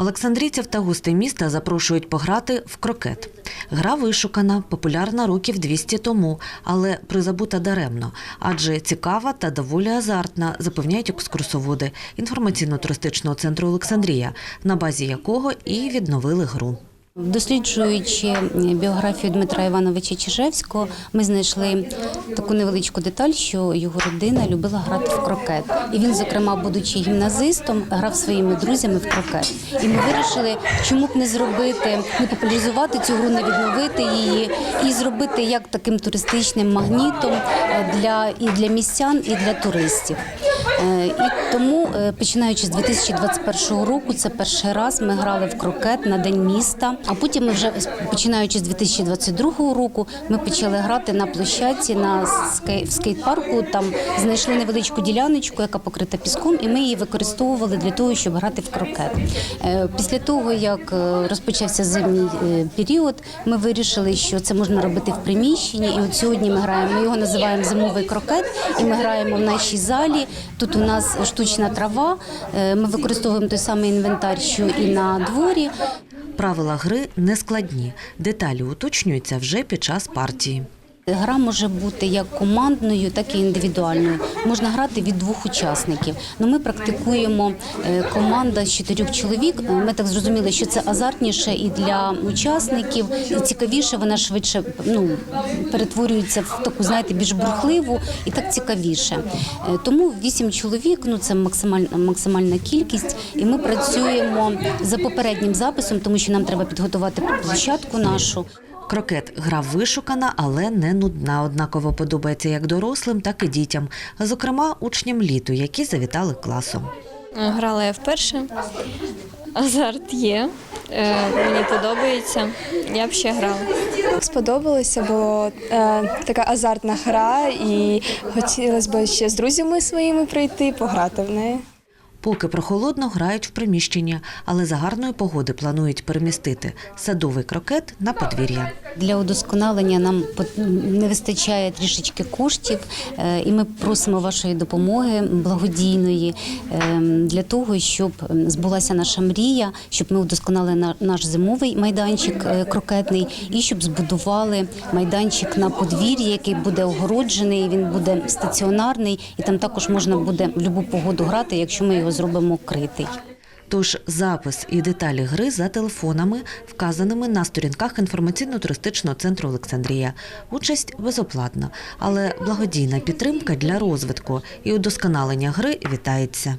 Олександрійців та гостей міста запрошують пограти в крокет. Гра вишукана, популярна років 200 тому, але призабута даремно, адже цікава та доволі азартна, запевняють екскурсоводи інформаційно-туристичного центру Олександрія, на базі якого і відновили гру. Досліджуючи біографію Дмитра Івановича Чижевського, ми знайшли таку невеличку деталь, що його родина любила грати в крокет. І він, зокрема, будучи гімназистом, грав своїми друзями в крокет. І ми вирішили, чому б не зробити, не популяризувати цю гру, не відновити її і зробити як таким туристичним магнітом для і для містян, і для туристів. Е, І тому, е, починаючи з 2021 року, це перший раз ми грали в крокет на день міста. А потім ми вже починаючи з 2022 року, ми почали грати на площадці на скей- в скейт-парку. Там знайшли невеличку діляночку, яка покрита піском, і ми її використовували для того, щоб грати в крокет. Е, Після того, як розпочався зимній період, ми вирішили, що це можна робити в приміщенні. І от сьогодні ми граємо. Ми його називаємо зимовий крокет, і ми граємо в нашій залі. Тут у нас штучна трава. е, Ми використовуємо той самий інвентар, що і на дворі. Правила гри нескладні. Деталі уточнюються вже під час партії. Гра може бути як командною, так і індивідуальною. Можна грати від двох учасників. Ну ми практикуємо е, команда з чотирьох чоловік. Ми так зрозуміли, що це азартніше і для учасників, і цікавіше. Вона швидше ну перетворюється в таку, знаєте, більш бурхливу і так цікавіше. Е, Тому вісім чоловік ну це максимальна максимальна кількість, і ми працюємо за попереднім записом, тому що нам треба підготувати площадку нашу. Крокет гра вишукана, але не нудна. Однаково подобається як дорослим, так і дітям, зокрема учням літу, які завітали класом. Грала я вперше. Азарт є. Е, мені подобається. Я б ще грала. Сподобалося, бо е, така азартна гра, і хотілося б ще з друзями своїми прийти, пограти в неї. Поки прохолодно грають в приміщення, але за гарної погоди планують перемістити садовий крокет на подвір'я. Для удосконалення нам не вистачає трішечки коштів, е, і ми просимо вашої допомоги благодійної е, для того, щоб збулася наша мрія, щоб ми удосконалили на- наш зимовий майданчик е, крокетний і щоб збудували майданчик на подвір'ї, який буде огороджений. Він буде стаціонарний, і там також можна буде в будь-яку погоду грати, якщо ми його зробимо критий. Тож запис і деталі гри за телефонами, вказаними на сторінках інформаційно-туристичного центру Олександрія. Участь безоплатна, але благодійна підтримка для розвитку і удосконалення гри вітається.